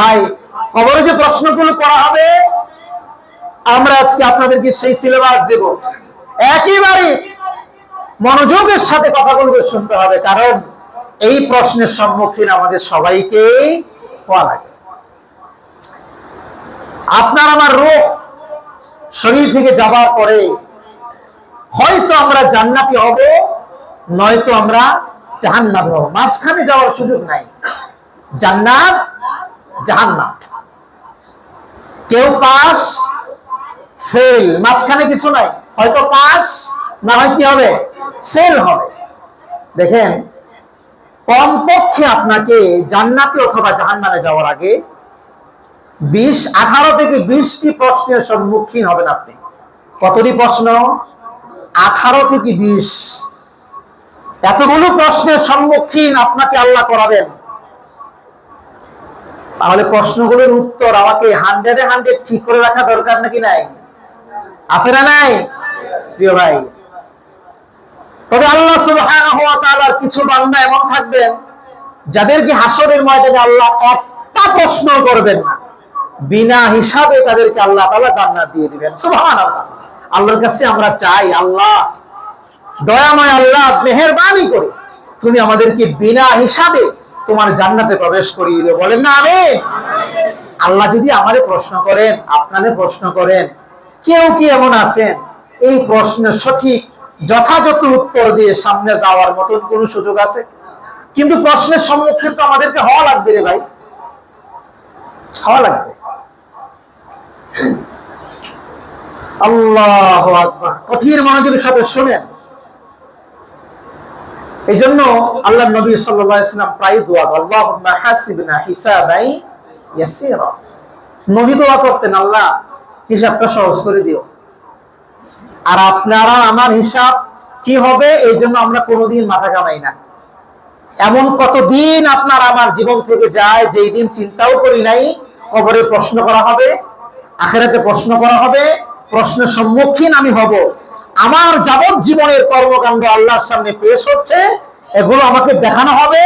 ভাই কবরে যে প্রশ্নগুলো করা হবে, আমরা আজকে আপনাদেরকে সেই সিলেবাস দেব। একেবারে মনোযোগের সাথে কথাগুলো শুনতে হবে, কারণ এই প্রশ্নের সম্মুখীন আমাদের সবাইকে হওয়া লাগে। আপনার আমার রোগ শরীর থেকে যাবার পরে হয়তো আমরা জান্নাতি হব, নয়তো আমরা জাহান্নামে হব। মাঝখানে যাওয়ার সুযোগ নাই। জান্নাত জাহান্নাম। কেউ পাস ফেল মাঝখানে কিছু নাই। হয়তো পাস, না হয় কি হবে? ফেল হবে। দেখেন, কমপক্ষে আপনাকে জান্নাতে অথবা জাহান্নামে যাওয়ার আগে বিশ, আঠারো থেকে বিশটি প্রশ্নের সম্মুখীন হবেন আপনি। কতটি প্রশ্ন? আঠারো থেকে বিশ। এতগুলো প্রশ্নের সম্মুখীন আপনাকে আল্লাহ করাবেন। তাহলে প্রশ্নগুলোর উত্তর আমাকে হান্ড্রেডে হান্ড্রেড ঠিক করে রাখা দরকার নাকি নাই? আছে না নাই? প্রিয় ভাই। তবে আল্লাহ তাআলার কিছু বান্দা এমন থাকবেন যাদেরকে হাসরের ময়দানে আল্লাহ একটা প্রশ্ন করবেন না। বিনা হিসাবে তাদেরকে আল্লাহ তাআলা জান্নাত দিয়ে দিবেন। সুবহানাল্লাহ। আল্লাহর কাছে আমরা চাই, আল্লাহ, দয়াময় আল্লাহ, মেহেরবানি করে তুমি আমাদেরকে বিনা হিসাবে তোমার জান্নাতে প্রবেশ করিয়ে দিও। বলেন না আমি আল্লাহ যদি আমারে প্রশ্ন করেন আপনাদের প্রশ্ন করেন, কেউ কি এমন আছেন? এই প্রশ্নের সঠিক, যথাযথ উত্তর দিয়ে সামনে যাওয়ার মতন কোন সুযোগ আছে? কিন্তু প্রশ্নের সম্মুখীন তো আমাদেরকে হওয়া লাগবে রে ভাই। হওয়া লাগবে। আল্লাহ আকবার। কঠিন মনোযোগের সাথে শোনেন। এই জন্য আল্লাহ নবী সাল্লাম প্রায় দোয়া আল্লাহ নবী দোয়া করতেন, আল্লাহ, হিসাবটা সহজ করে দিও। আর আপনারা আমার হিসাব কি হবে, এই জন্য আমরা কোনোদিন মাথা কামাই না। এমন কতদিন আপনার আমার জীবন থেকে যায়, যেই দিন চিন্তাও করি নাই, কবরে প্রশ্ন করা হবে, আখেরাতে প্রশ্ন করা হবে, প্রশ্নের সম্মুখীন আমি হব। আমার যাবত জীবনের কর্মকাণ্ড আল্লাহর সামনে পেশ হচ্ছে, এগুলো আমাকে দেখানো হবে।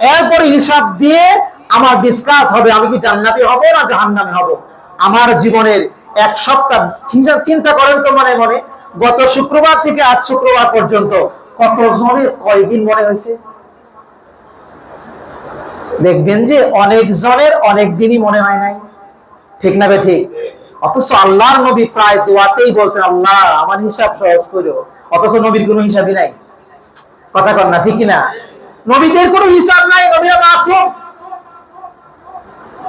এরপরে হিসাব দিয়ে আমার ডিসকাস হবে, আমি কি জান্নাতি হব না জাহান্নামে হব। আমার জীবনের এক সপ্তাহ, চিন্তা- চিন্তা করেন তো মনে মনে, গত শুক্রবার থেকে আজ শুক্রবার পর্যন্ত কত জনের কয়দিন মনে হয়েছে? দেখবেন যে অনেক জনের অনেক দিনই মনে হয় নাই। ঠিক না বে ঠিক? অথচ আল্লাহর নবী প্রায় দোয়াতেই বলতেন, আল্লাহ, আমার হিসাব সহজ করো। অথচ নবীর কোনো হিসাবই নাই। কথা কর না, ঠিক না নবীদের কোনো হিসাব নাই, নবীরা মাসুম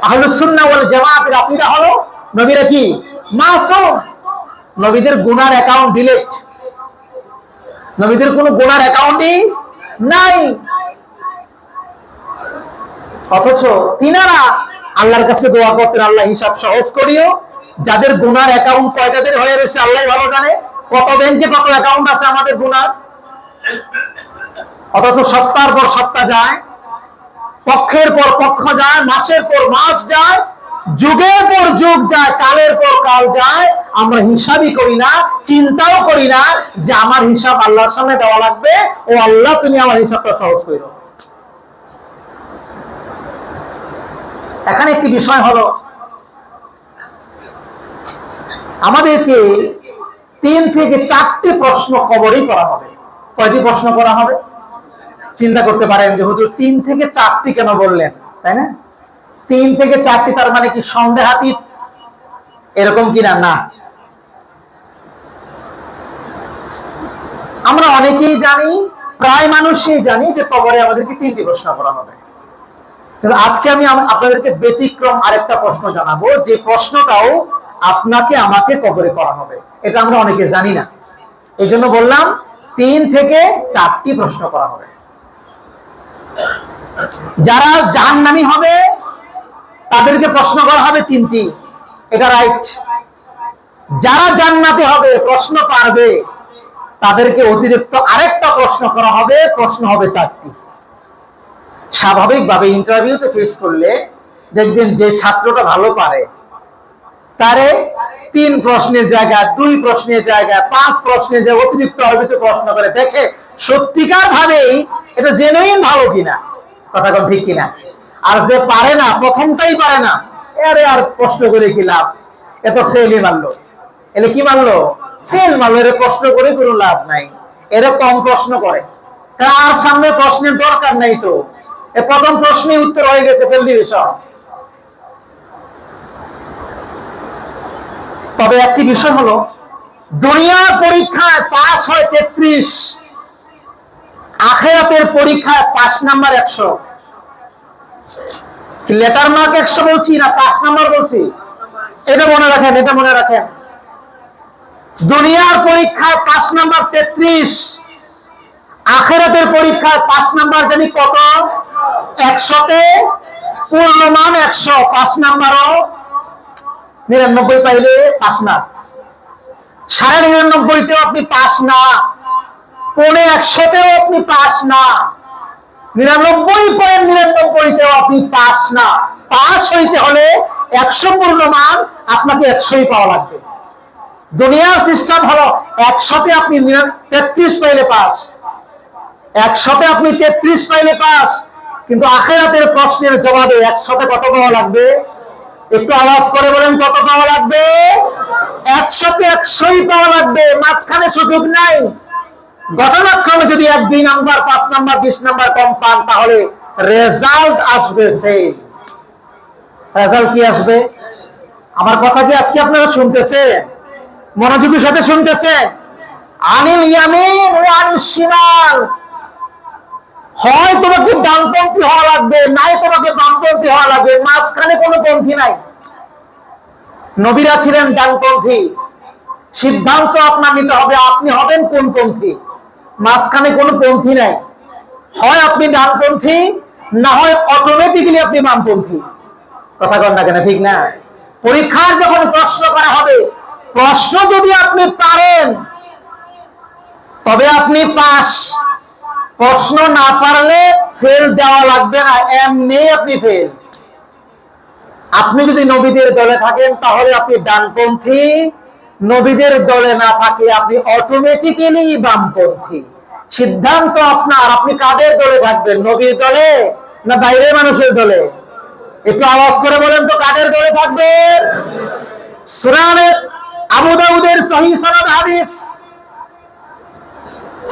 আহলুস সুন্নাহ ওয়াল জামাতের আকীদা হলো, নবীরা কি? মাসুম নবীদের গুনার অ্যাকাউন্ট ডিলিট নবীদের কোনো গুনার অ্যাকাউন্টই নাই। অথচ তিনারা আল্লাহর কাছে দোয়া করতেন, আল্লাহ, হিসাব সহজ করিও। যাদের গুনার অ্যাকাউন্ট কয়টা দিন হয়ে রয়েছে, আল্লাহ ভালো জানে। কত ব্যাংকে কত অ্যাকাউন্ট আছে আমাদের গুনার? অথচ সপ্তাহের পর সপ্তাহ যায়, পক্ষের পর পক্ষ যায়, মাসের পর মাস যায়, যুগের পর যুগ যায়, কালের পর কাল যায়। আমরা হিসাবই করি না, চিন্তাও করি না যে আমার হিসাব আল্লাহর সামনে দেওয়া লাগবে। ও আল্লাহ, তুমি আমার হিসাবটা সহজ করো। এখানে একটি বিষয় হলো আমাদেরকে তিন থেকে চারটি প্রশ্ন কবরই করা হবে। কয়টি প্রশ্ন করা হবে? চিন্তা করতে পারেন যে হুজুর, তিন থেকে চারটি কেন বললেন, তাই না? তিন থেকে চারটি তার মানে কি সন্দেহাতীত? এরকম কিনা না? আমরা অনেকেই জানি, প্রায় মানুষই জানি যে কবরে আমাদেরকে তিনটি প্রশ্ন করা হবে। আজকে আমি আপনাদেরকে ব্যতিক্রম আরেকটা প্রশ্ন জানাব, যে প্রশ্নটাও আপনাকে আমাকে কবরে করা হবে। এটা আমরা অনেকে জানি না। এই জন্য বললাম, তিন থেকে চারটি প্রশ্ন করা হবে। যারা জাহান্নামী হবে, তাদেরকে প্রশ্ন করা হবে তিনটি। এটা রাইট যারা জান্নাতে হবে, প্রশ্ন পারবে, তাদেরকে অতিরিক্ত আরেকটা প্রশ্ন করা হবে। প্রশ্ন হবে চারটি। স্বাভাবিকভাবে ইন্টারভিউতে ফেস করলে দেখবেন যে ছাত্রটা ভালো পারে। তারে তিন প্রশ্নের জায়গায় দুই প্রশ্নের জায়গায় পাঁচ প্রশ্নের জায়গায় অতিরিক্ত আরও কিছু প্রশ্ন করে। দেখে সত্যিকার ভাবেই এটা জেনুইন ভালো কিনা? কথা কোন ঠিক কিনা? আর যে পারে না, প্রথমটাই পারে না আরে আর কষ্ট করে কি লাভ? এত ফেলই মারলো। এলে কি মারলো? ফেল মারলো, এর কষ্ট করে কোনো লাভ নাই। এরা কম প্রশ্ন করে। তার সামনে প্রশ্নের দরকার নাই তো। এ প্রথম প্রশ্নে উত্তর হয়ে গেছে ফেল ডিভিশন তবে একটি বিষয় হলো, দুনিয়ার পরীক্ষায় পাস হয় তেত্রিশ, আখেরাতের পরীক্ষায় পাঁচ নাম্বার একশো। লেটার মার্ক একশো বলছি না পাঁচ নাম্বার বলছি? এটা মনে রাখেন, এটা মনে রাখেন। দুনিয়ার পরীক্ষায় পাঁচ নাম্বার তেত্রিশ, আখেরাতের পরীক্ষায় পাঁচ নাম্বার জানি কত? একশোতে পূর্ণমান একশো পাঁচ নাম্বারও নিরানব্বই পাইলে পাস না। সাড়ে নিরানব্বইতেও আপনি পাস না। পৌনে একশোতেও আপনি পাস না। নিরানব্বই পয়েন্ট নিরানব্বইতেও আপনি পাস না। পাস হইতে হলে একশো পূর্ণ মান আপনাকে একশোই পাওয়া লাগবে। দুনিয়ার সিস্টেম হলো একশোতে আপনি তেত্রিশ পাইলে পাস। একশোতে আপনি তেত্রিশ পাইলে পাস। কিন্তু আখেরাতের প্রশ্নের জবাবে একশোতে কত পাওয়া লাগবে? একটু আওয়াজ করে বলেন কত পাওয়া লাগবে? একশোতে একশোই পাওয়া লাগবে, মাঝখানে সুযোগ নাই। ঘটনাক্রমে যদি এক, দুই নাম্বার, পাঁচ নাম্বার, বিশ নাম্বার কম পান, তাহলে রেজাল্ট আসবে ফেল রেজাল্ট কি আসবে? আমার কথা কি আজকে আপনারা শুনতেছে মনোযোগের সাথে শুনতেছে আনিল ইয়ামিন ও আনিল শিমাল। হয় তোমাকে ডানপন্থী হওয়া লাগবে, নাই তোমাকে বামপন্থী হওয়া লাগবে, মাঝখানে কোনো পন্থী নাই। নবীরা ছিলেন ডানপন্থী সিদ্ধান্ত আপনার নিতে হবে, আপনি হবেন কোন পন্থী? মাঝখানে কোনো পন্থী নাই। হয় আপনি ডানপন্থী না হয় অটোমেটিক্যালি আপনি বামপন্থী। কথা কন না কেন, ঠিক না? পরীক্ষার যখন প্রশ্ন করা হবে, প্রশ্ন যদি আপনি পারেন, তবে আপনি পাস। প্রশ্ন না পারলে ফেল দেওয়া লাগবে না, এমনি আপনি ফেল আপনি যদি নবীদের দলে থাকেন, তাহলে আপনি ডানপন্থী। নবীদের দলে না থাকলে আপনি অটোমেটিক্যালি বামপন্থী। সিদ্ধান্ত আপনার, আপনি কাদের দলে থাকবেন, নবীর দলে না বাইরের মানুষের দলে? একটু আওয়াজ করে বলেন তো, কাদের দলে থাকবেন? সুরানের আবু দাউদের সহি সনদ হাদিস।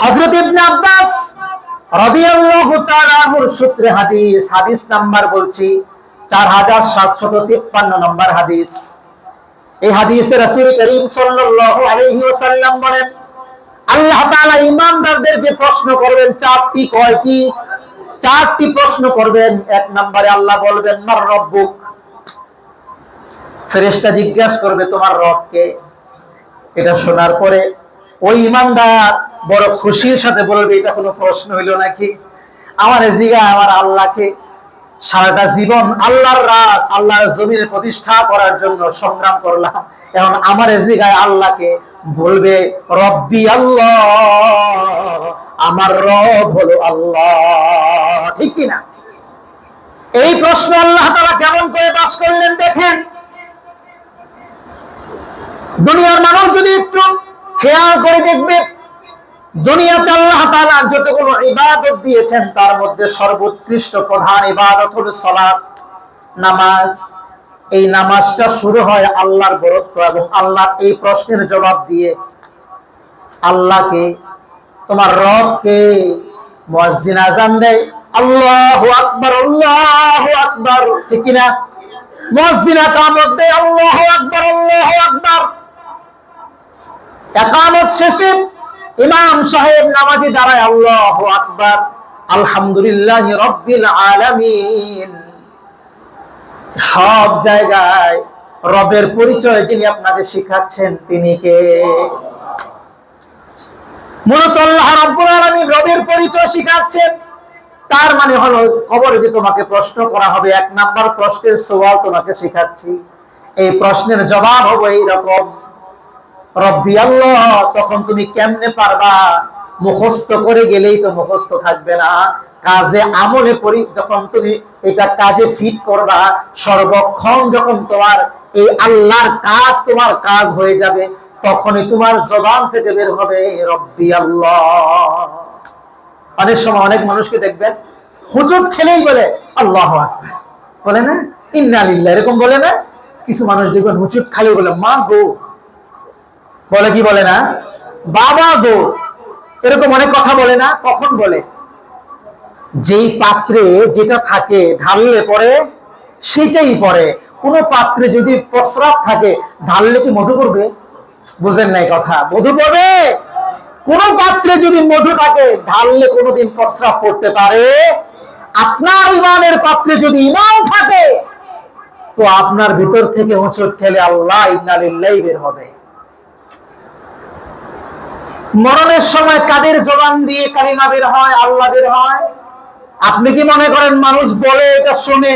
হযরত ইবনে আব্বাস রাদিয়াল্লাহু তাআলার সূত্রে হাদিস হাদিস নাম্বার বলছি 4753 নম্বর হাদিস। এই হাদিসে রাসূল করিম সাল্লাল্লাহু বলেন, আল্লাহ তাআলা ঈমানদারদেরকে প্রশ্ন করবেন, চারটি কয়টি চারটি প্রশ্ন করবেন। এক নম্বরে আল্লাহ বলবেন, মার রব্বুক? ফেরেশতা জিজ্ঞাসা করবে, তোমার রবকে? এটা শোনার পরে ওই ইমানদার বড় খুশির সাথে বলবে, এটা কোনো প্রশ্ন হইল নাকি? আমার জিগা আমার আল্লাহকে। সারাটা জীবন আল্লাহর রাজ, আল্লাহর জমিনে প্রতিষ্ঠা করার জন্য সংগ্রাম করলাম। এখন আমার জিগায় আল্লাহকে বলবে, রব্বি আল্লাহ, আমার রব হলো আল্লাহ। ঠিক কিনা? এই প্রশ্ন আল্লাহ তারা কেমন করে বাস করলেন দেখেন। দুনিয়ার মানুষ যদি একটু খেয়াল করে দেখবে দুনিয়াতে আল্লাহ তাআলা যতগুলো ইবাদত দিয়েছেন, তার মধ্যে সর্বোৎকৃষ্ট প্রধান ইবাদত হলো সালাত, নামাজ। এই নামাজটা শুরু হয় আল্লাহর বরত্ব এবং আল্লাহর এই প্রশ্নের জবাব দিয়ে। আল্লাহকে, তোমার রবকে মুয়াজ্জিন আজান দেয়। আল্লাহু আকবার আল্লাহু আকবার। ঠিক কি না মুয়াজ্জিন একামত দেয়, আল্লাহু আকবার আল্লাহু আকবার। একামত শেষে ইমাম সাহেব নামাজি দাঁড়ায়, আল্লাহু আকবার, আলহামদুলিল্লাহ রব্বিল আলামিন। সব জায়গায় রবের পরিচয় যিনি আপনাকে শিখাচ্ছেন, তিনি কে? মূলত আল্লাহ রব্বুল আলামিন রবের পরিচয় শিখাচ্ছেন। তার মানে হলো, কবরে যে তোমাকে প্রশ্ন করা হবে, এক নাম্বার প্রশ্নের সওয়াল তোমাকে শিখাচ্ছি। এই প্রশ্নের জবাব হবে এইরকম রব্বি আল্লাহ, তখন তুমি কেমনে পারবা? মুখস্থ করে গেলেই তো মুখস্থ থাকবে না। কাজে আমলে পরি যখন তুমি এটা কাজে ফিট করবা, সর্বক্ষণ যখন তোমার এই আল্লাহর কাজ তোমার কাজ হয়ে যাবে, তখনই তোমার জবান থেকে বের হবে, রব্বি আল্লাহ। অনেক সময় অনেক মানুষকে দেখবেন, হুজুর ঠেলেই বলে, আল্লাহ বলে না ইন্নালিল্লাহ এরকম বলে না, কিছু মানুষ দেখবেন হুচুট খালি বলে, মা গো। বলে কি বলে না? বাবা গো, এরকম অনেক কথা বলে না, কখন বলে? যেই পাত্রে যেটা থাকে ঢাললে পরে, সেটাই পরে। কোন পাত্রে যদি প্রস্রাব থাকে, ঢাললে কি মধু পড়বে? বুঝেন নাই কথা। মধু পড়বে? কোন পাত্রে যদি মধু থাকে, ঢাললে কোনোদিন প্রস্রাব পড়তে পারে? আপনার ইমানের পাত্রে যদি ইমান থাকে, তো আপনার ভিতর থেকে হোঁচট খেলে আল্লাহ ইন্নালিল্লাহ বের হবে। মরণের সময় কাদের জবান দিয়ে কালিমা বের হয়, আল্লাহ বের হয়? আপনি কি মনে করেন মানুষ বলে এটা শুনে,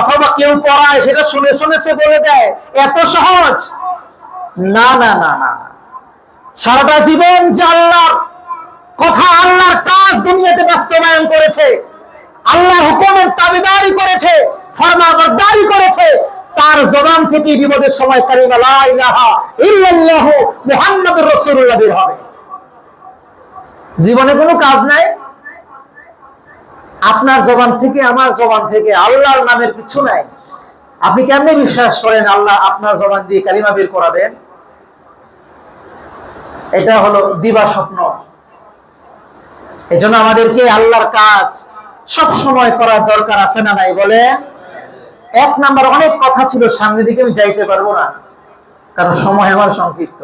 অথবা কেউ পড়ায় সেটা শুনে শুনে সে বলে দেয়? এত সহজ? না না না না সারাটা জীবন যে আল্লাহর কথা, আল্লাহর কাজ দুনিয়াতে বাস্তবায়ন করেছে আল্লাহ হুকুমের তাবেদারি করেছে, ফরমাবরদারি করেছে, তার জবান থেকে বিপদের সময় কালিমা লা ইলাহা ইল্লাল্লাহু মুহাম্মাদুর রাসূলুল্লাহ বের হবে। জীবনে কোনো কাজ নাই। আপনার জবান থেকে, আমার জবান থেকে, আল্লাহর নামের কিছু নাই। আপনি কেমনে বিশ্বাস করেন আল্লাহ আপনার জবান দিয়ে কালিমা বের করাবেন? এটা হলো দিবা স্বপ্ন। এজন্য আমাদেরকে আল্লাহর কাজ সব সময় করার দরকার আছে না নাই বলে? এক নাম্বার অনেক কথা ছিল সামনে দিকে আমি যাইতে পারব না, কারণ সময় আমার সংক্ষিপ্ত।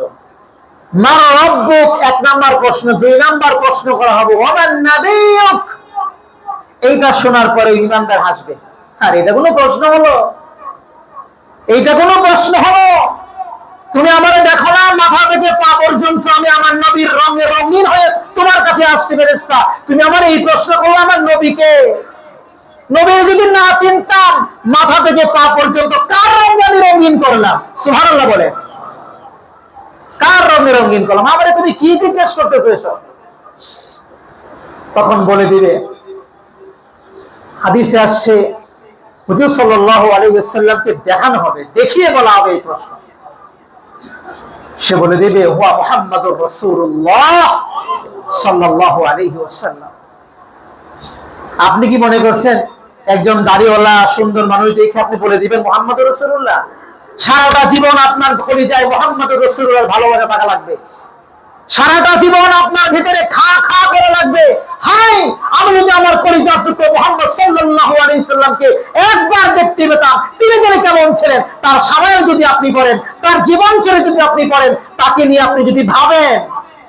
তুমি দেখো না, মাথা পা পর্যন্ত আমি আমার নবীর রঙে রঙিন হয়ে তোমার কাছে আসছি, ফেরেশতা। তুমি আমার এই প্রশ্ন করো আমার নবীকে। নবী যদি না চিনতাম, মাথা থেকে পা পর্যন্ত কার রঙে আমি রঙিন করলাম? সুবহানাল্লাহ বলে। কার রঙে রঙিন করলাম আমারে তুমি কি জিজ্ঞেস করতেছো এসব? তখন বলে দিবে, হাদিসে আসছে, হুজুর সাল্লাল্লাহু আলাইহি ওয়াসাল্লামকে দেখানো হবে, দেখিয়ে বলা হবে এই প্রশ্ন। সে বলে দেবে, হুয়া মুহাম্মাদুর রাসূলুল্লাহ সাল্লাল্লাহু আলাইহি আপনি কি মনে করছেন, একজন দাড়িওয়ালা সুন্দর মানুষ দেখে আপনি বলে দিবেন মোহাম্মদ রসুল্লাহ সারাটা জীবন আপনার কলিজায় মোহাম্মদ রসুল্লাহ ভালোবাসা থাকা লাগবে। সারাটা জীবন আপনার ভিতরে খা খা করে লাগবে। হাই, আমি যদি আমার কলিজার টুকরো মোহাম্মদ সাল্লাল্লাহু আলাইহি সাল্লামকে একবার দেখতে পেতাম, তিনি যেন কেমন ছিলেন, তার সময় যদি আপনি পড়েন, তার জীবন চরিত্র যদি আপনি পড়েন, তাকে নিয়ে আপনি যদি ভাবেন,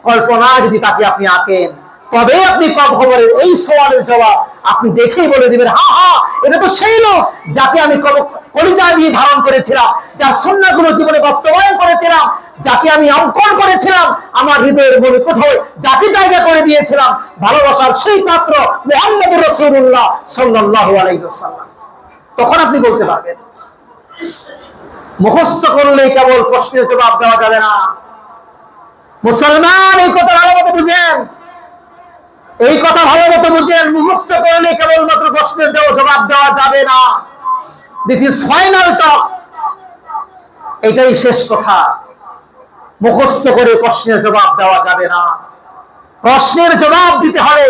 কল্পনা যদি তাকে আপনি আঁকেন। তবে আপনি কব খবরের এই সওয়ালের জবাব আপনি দেখেই বলে দিবেন, হা হা, এটা তো সেই লোক যাকে আমি কলিজা দিয়ে ধারণ করেছিলাম, যার সন্ন্যাগুলো জীবনে বাস্তবায়ন করেছিলাম, যাকে আমি অঙ্কন করেছিলাম, আমার হৃদয়ের মনে কোথাও যাকে জায়গা করে দিয়েছিলাম, ভালোবাসার সেই পাত্র মোহাম্মদ রসুল্লাহ সাল্লাল্লাহু আলাইহি ওয়াসাল্লাম। তখন আপনি বলতে পারবেন, মুখস্থ করলে কেবল প্রশ্নের জবাব দেওয়া যাবে না। মুসলমান এই কথা ভালো মতো বুঝেন? এই কথা ভালো মতো বুঝেন মুখস্থ করলে কেবলমাত্র প্রশ্নের জবাব দেওয়া যাবে না। দিস ইজ ফাইনাল টক এটাই শেষ কথা। মুখস্থ করে প্রশ্নের জবাব দেওয়া যাবে না। প্রশ্নের জবাব দিতে হবে।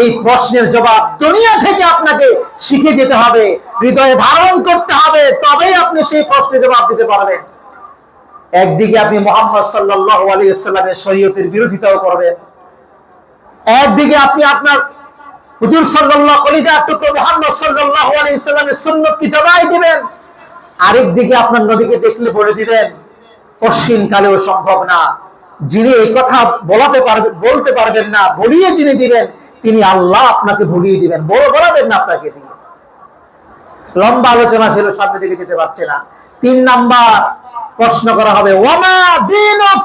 এই প্রশ্নের জবাব দুনিয়া থেকে আপনাকে শিখে যেতে হবে। হৃদয়ে ধারণ করতে হবে। তবেই আপনি সেই প্রশ্নের জবাব দিতে পারবেন। একদিকে আপনি মোহাম্মদ সাল্লাহ আলী ইসলামের শরীয়তের বিরোধিতাও করবেন। একদিকে আপনি আপনার হুজুর সাল্লাল্লাহু কলিজা টুকরো মুহাম্মদ সাল্লাল্লাহু আলাইহি সাল্লামের সুন্নতকে জবাই দিবেন? আরেক দিকে আপনার নবীকে দেখলে বলে দিবেন পশ্চিম কালেও সম্ভব না। যিনি এই কথা বলাতে পারবেন বলতে পারবেন না, বলিয়ে যিনি দিবেন, তিনি আল্লাহ আপনাকে ভুলিয়ে দিবেন। বড় বলাবেন না আপনাকে দিয়ে। লম্বা আলোচনা ছিল, সামনে দিকে যেতে পারছে না। তিন নাম্বার প্রশ্ন করা হবে ওমা দিনুক?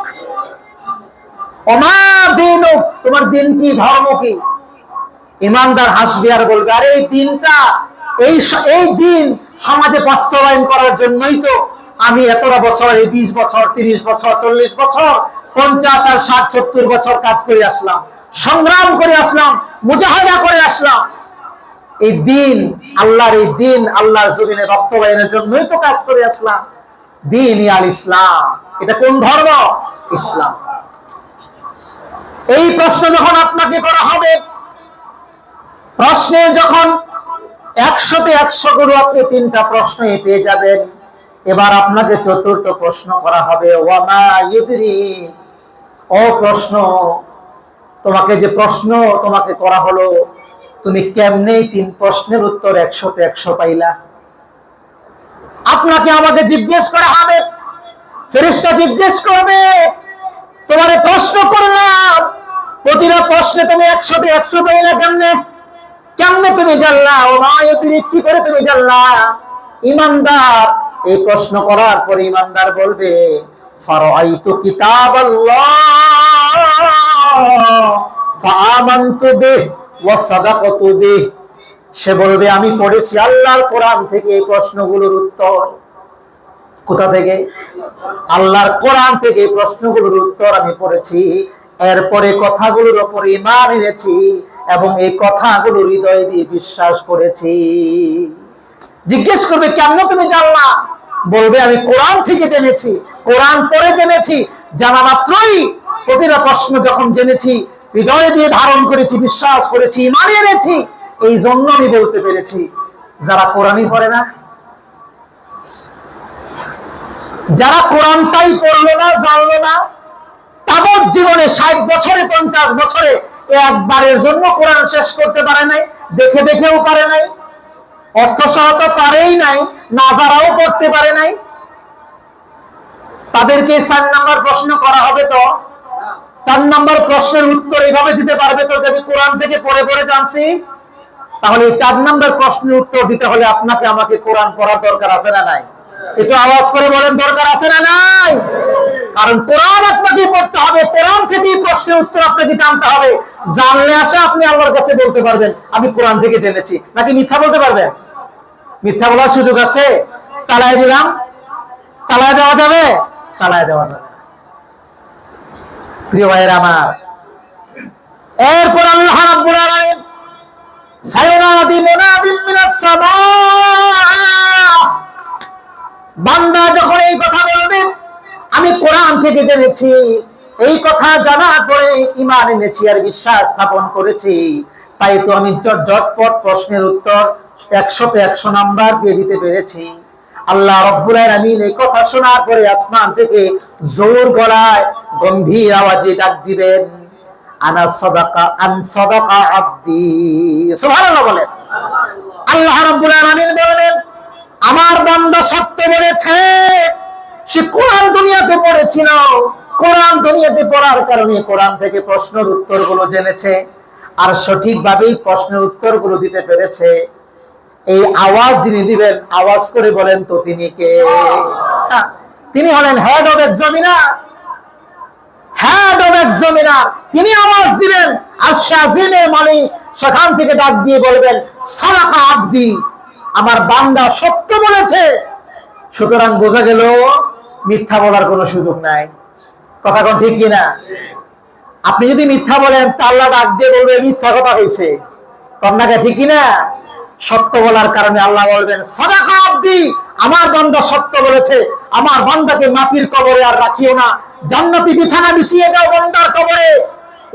তোমার দিন কি, ধর্ম কি? ইমানদার হাসবে আর বলবে, আরে, এই দিনটা, এই এই দিন সমাজে বাস্তবায়ন করার জন্যই তো আমি এতটা বছর, এই বিশ বছর, তিরিশ বছর, চল্লিশ বছর, পঞ্চাশ আর ষাট, সত্তর বছর কাজ করে আসলাম, সংগ্রাম করে আসলাম, মুজাহাদা করে আসলাম। এই দিন, আল্লাহর এই দিন, আল্লাহর জমিনে বাস্তবায়নের জন্যই তো কাজ করে আসলাম। দিন আল ইসলাম। এটা কোন ধর্ম? ইসলাম। এই প্রশ্ন যখন আপনাকে করা হবে, প্রশ্নে যখন একশোতে একশো গরু আপনি তিনটা প্রশ্নই পেয়ে যাবেন। এবার আপনাকে চতুর্থ প্রশ্ন করা হবে ও প্রশ্ন, তোমাকে যে প্রশ্ন তোমাকে করা হলো, তুমি কেমনে এই তিন প্রশ্নের উত্তর একশোতে একশো পাইলা? আপনাকে আমাকে জিজ্ঞেস করা হবে, ফেরেশতা জিজ্ঞেস করবে, তোমার প্রশ্ন করলাম প্রতিটা প্রশ্নে তুমি একশোতে একশো পাইলা কেমনে? কেমনে তুমি জানলা? ও মায়তির কি করে তুমি জানলা? ইমানদার, এই প্রশ্ন করার পর ইমানদার বলবে সে বলবে, আমি পড়েছি আল্লাহর কোরআন থেকে এই প্রশ্নগুলোর উত্তর। কোথা থেকে? আল্লাহর কোরআন থেকে এই প্রশ্নগুলোর উত্তর আমি পড়েছি এরপরে কথাগুলোর ওপর ইমান এনেছি এবং এই কথাগুলো হৃদয় দিয়ে বিশ্বাস করেছি। জিজ্ঞেস করবে, কেমন তুমি জানলা? বলবে, আমি কোরআন থেকে জেনেছি, কোরআন পড়ে জেনেছি, জানা মাত্রই প্রতিটা প্রশ্ন যখন জেনেছি, হৃদয় দিয়ে ধারণ করেছি, বিশ্বাস করেছি ইমান এনেছি, এই জন্য আমি বলতে পেরেছি, যারা কোরআনই পড়ে না, যারা কোরআনটাই পড়ল না, জানলো না তাবৎ জীবনে ষাট বছরে, পঞ্চাশ বছরে একবারের জন্য কোরআন শেষ করতে পারে নাই, দেখে দেখেও পারে নাই, অর্থ সহ তো পারেই নাই নাজারাও পড়তে পারে নাই। তাদেরকে চার নাম্বার প্রশ্ন করা হবে তো। চার নাম্বার প্রশ্নের উত্তর এইভাবে দিতে পারবে তো, যে আমি কোরআন থেকে পড়ে পড়ে জানছি। তাহলে চার নাম্বার প্রশ্নের উত্তর দিতে হলে আপনাকে আমাকে কোরআন পড়ার দরকার আছে না নাই? একটু আওয়াজ করে বলেন, দরকার আছে না নাই? কারণ কোরআন আপনাকে পড়তে হবে, কোরআন থেকে প্রশ্নের উত্তর আপনাকে জানতে হবে। জানলে আসে আপনি আল্লাহর কাছে বলতে পারবেন, আমি কোরআন থেকে জেনেছি। নাকি মিথ্যা বলতে পারবেন? মিথ্যা বলার সুযোগ আছে? চালায় দিলাম। চালায় দেওয়া যাবে? চালায় দেওয়া যাবে প্রিয় ভাইয়ের আমার, এরপর আল্লাহ রাব্বুল আলামিন ফায়ুনাদি মুনাদিম মিনাস সামা। বান্দা যখন এই কথা বলবে আমি কোরআন থেকে জেনেছি, এই কথা জানার পরে ইমান এনেছি আর বিশ্বাস স্থাপন করেছি। তাই তো আমি ঝটপট প্রশ্নের উত্তর একশোতে একশো নাম্বার দিয়ে দিতে পেরেছি। আল্লাহ রব্বুল আলামিন এই কথা শোনার পরে আসমান থেকে জোর গলায় গম্ভীর আওয়াজে ডাক দিবেন, আনা সদাকা, আন সদাকা আব্দি। সুবহানাল্লাহ বলেন। আল্লাহ রাব্বুল আলামিন বলেন, আমার বান্দা সত্য বলেছে। সে কোরআন দুনিয়াতে পড়েছি পড়েছিল কোরআন দুনিয়াতে পড়ার কারণে কোরআন থেকে প্রশ্নের উত্তরগুলো জেনেছে আর সঠিকভাবেই প্রশ্নের উত্তরগুলো দিতে পেরেছে। এই আওয়াজ যিনি দিবেন, আওয়াজ করে বলেন তো তিনি কে? তিনি হলেন head of examiner head of examiner তিনি আওয়াজ দিবেন, আর শাজিমের মালিক। সেখান থেকে ডাক দিয়ে বলবেন সালাকা আব্দি, আমার বান্দা সত্য বলেছে। সুতরাং বোঝা গেল মিথ্যা বলার কোনো সুযোগ নাই। কথা কোন ঠিক কিনা? আপনি যদি মিথ্যা বলেন, তা আল্লাহ ডাক দিয়ে বলবে, মিথ্যা কথা হয়েছে কন্যাকে ঠিক কিনা? সত্য বলার কারণে আল্লাহ বলবেন, সদাকা আব্দি, আমার বান্দা সত্য বলেছে। আমার বান্দাকে মাটির কবরে আর রাখিও না। জান্নাতি বিছানা বিছিয়ে দাও বান্দার কবরে।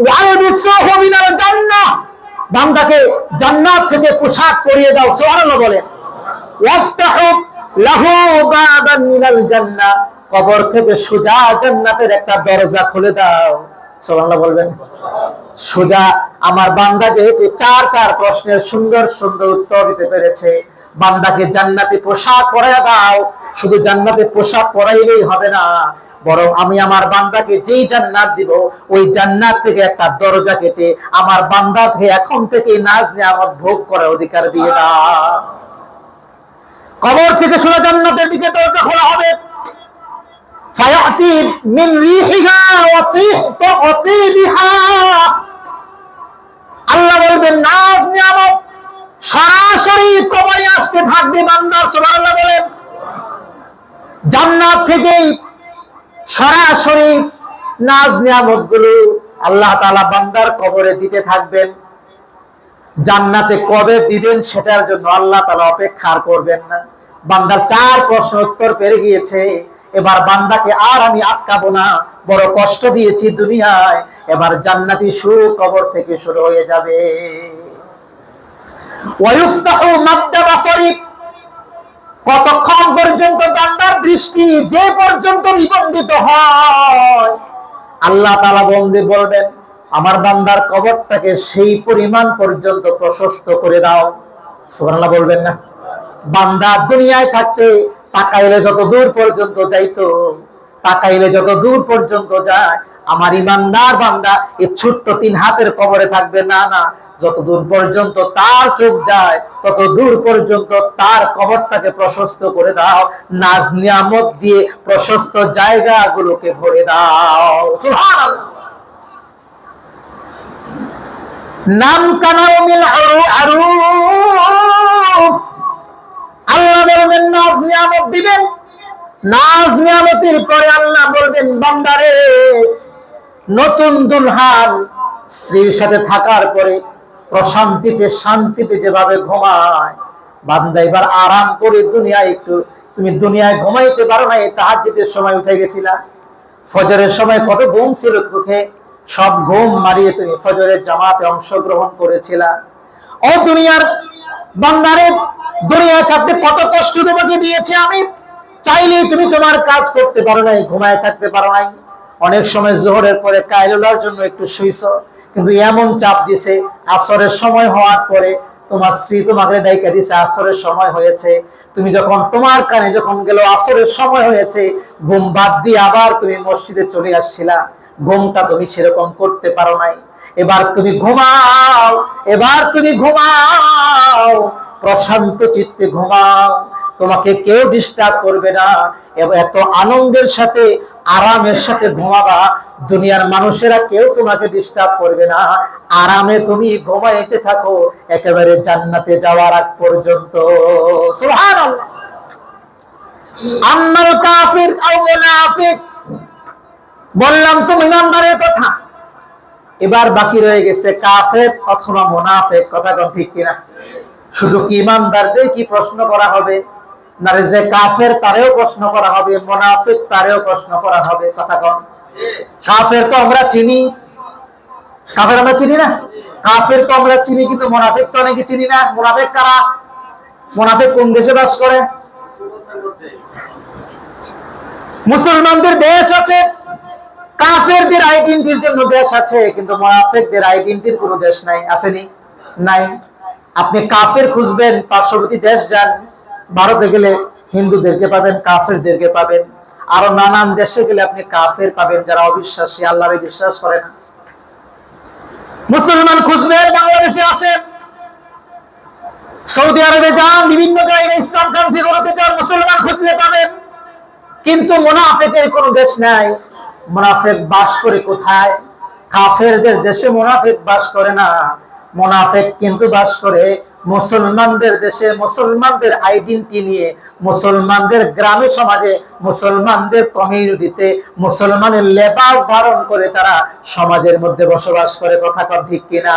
ওয়াল বিসরাহু মিনাল জান্নাহ। বান্দাকে জান্নাত থেকে পোশাক পরিয়ে দাও, সুবহানাল্লাহ বলেন ওয়াফতাহু কবর থেকে সোজা জান্নাতের একটা দরজা খুলে দাও। সুবহানাল্লাহ বলবেন। সোজা, আমার বান্দা যেহেতু চার চার প্রশ্নের সুন্দর সুন্দর উত্তর দিতে পেরেছে, বান্দাকে জান্নাতে পোশাক পরাইয়া দাও। শুধু জান্নাতে পোশাক পরাইলেই হবে না, বরং আমি আমার বান্দাকে যেই জান্নাত দিব, ওই জান্নাত থেকে একটা দরজা কেটে আমার বান্দাকে এখন থেকে নাজ নিয়ামত ভোগ করার অধিকার দিয়ে দাও। কবর থেকে সোজা জান্নাতের দিকে দরজা খোলা হবে। আল্লাহ বলবেন, নাজ নিয়ামত, সরাসরি কবরে আসতে থাকবে বান্দার সুবহানাল্লাহ বলেন। জান্নাত থেকে সরাসরি নাজ নিয়ামতগুলো আল্লাহ তাআলা বান্দার কবরে দিতে থাকবেন। জান্নাতে কবে দিবেন সেটার জন্য আল্লাহ তাআলা অপেক্ষা করবেন না। বান্দার চার প্রশ্ন উত্তর পেরে গিয়েছে। এবার বান্দাকে আর আমি আটকাবো না। বড় কষ্ট দিয়েছি দুনিয়ায়। এবার জান্নাতি সুখ কবর থেকে শুরু হয়ে যাবে। কতক্ষণ পর্যন্ত বান্দার দৃষ্টি যে পর্যন্ত নিবন্ধিত হয়, আল্লাহ তালা বন্দে বলবেন আমার বান্দার কবরটাকে সেই পরিমাণ পর্যন্ত প্রশস্ত করে দাও। সুবহানাল্লাহ বলবেন না। বান্দা দুনিয়ায় থাকতে তাকাইলে যত দূর পর্যন্ত যাইতো, তাকাইলে যত দূর পর্যন্ত যায়, আমার ইমানদার বান্দা এই ছোট্ট তিন হাতের কবরে থাকবে। না না, যত দূর পর্যন্ত তার চোখ যায়, তত দূর পর্যন্ত তার কবরটাকে প্রশস্ত করে দাও। নাজ নিয়ামত দিয়ে প্রশস্ত জায়গাগুলোকে ভরে দাও। সুবহানাল্লাহ। নাম কানাও মিল আরু আরুফ আল্লাহ বলবেন, নাজ নিয়ামত দিবেন। নাজ নিয়ামতের পরে আল্লাহ বলবেন, বান্দারে, নতুন দুলহান স্ত্রীর সাথে থাকার পরে প্রশান্তিতে, শান্তিতে যেভাবে ঘুমায়, বান্দা এবার আরাম করে দুনিয়ায় একটু, তুমি দুনিয়ায় ঘুমাইতে পারো না তাহাজ্জুদের সময় উঠে গেছিলা। ফজরের সময় কত ঘুম ছিল চোখে? সব ঘুম মারিয়ে তুমি ফজরের জামাতে অংশগ্রহণ করেছিলা। ও দুনিয়ার বান্দারে, দুনিয়ায় থাকতে কত কষ্ট তোমাকে দিয়েছে আমি। চাইলেই তুমি তোমার কাজ করতে পারো নাই, ঘুমায় থাকতে পারো নাই। অনেক সময় জোহরের পরে কায়লার জন্য একটু শুইছ, কিন্তু এমন চাপ দিছে, আসরের সময় হওয়ার পরে তোমার স্ত্রী তোমাকে ডাইকা দিছে, আসরের সময় হয়েছে। তুমি যখন তোমার কানে যখন গেল, আসরের সময় হয়েছে, ঘুম বাদ দিয়ে আবার তুমি মসজিদে চলে আসছিলা। ঘুমটা তুমি সেরকম করতে পারো নাই। এবার তুমি ঘুমাও, এবার তুমি ঘুমাও, প্রশান্ত চিত্তে ঘুমাও। তোমাকে কেউ ডিস্টার্ব করবে না। এত আনন্দের সাথে, আরামের সাথে ঘুমাবা। দুনিয়ার মানুষেরা কেউ তোমাকে ডিস্টার্ব করবে না। আরামে তুমি ঘুমাইতে থাকো, একেবারে জান্নাতে যাওয়ার আগ পর্যন্ত। সুবহানাল্লাহ। আম্মাল কাফির, আও মুনাফিক। বললাম তুমি ইমানদারের কথা। এবার বাকি রয়ে গেছে কাফের অথবা মুনাফিক, কথা কোন ঠিক কিনা? শুধু কি ইমানদারদের কি প্রশ্ন করা হবে? না যে কাফের তারেও প্রশ্ন করা হবে, মুনাফিক তারেও প্রশ্ন করা হবে, কথা কন। কাফের তো আমরা চিনি। কাফের আমরা চিনি না? কাফের তো আমরা চিনি, কিন্তু মুনাফিক তো অনেকে চিনি না। মুনাফিক কারা? মুনাফিক কোন দেশে বাস করে? মুসলমানদের দেশ আছে। কাফেরদের আইডেন্টিটির জন্য দেশ আছে, কিন্তু মুনাফিকদের আইডেন্টিটির কোনো দেশ নাই, আসেনি, নাই। আপনি কাফের খুঁজবেন, পার্শ্ববর্তী দেশ যান, ভারতে গেলে হিন্দুদেরকে পাবেন, কাফেরদেরকে পাবেন। আরও নানান দেশে গেলে আপনি কাফের পাবেন, যারা অবিশ্বাসী, আল্লাহরে বিশ্বাস করে না। মুসলমান খুঁজবেন, বাংলাদেশে আসেন। সৌদি আরবে যান, বিভিন্ন জায়গায় ইসলাম কান্ট্রি করতে যান মুসলমান খুঁজলে পাবেন। কিন্তু মোনাফেকের কোনো দেশ নাই। মোনাফেক বাস করে কোথায়? কাফেরদের দেশে মোনাফেক বাস করে না। মোনাফেক কিন্তু বাস করে মুসলমানদের দেশে। মুসলমানদের আইডেন্টি নিয়ে, মুসলমানদের গ্রামে সমাজে, মুসলমানদের কমিউনিটিতে মুসলমানের লেবাস ধারণ করে তারা সমাজের মধ্যে বসবাস করে। কথা কন ঠিক কিনা?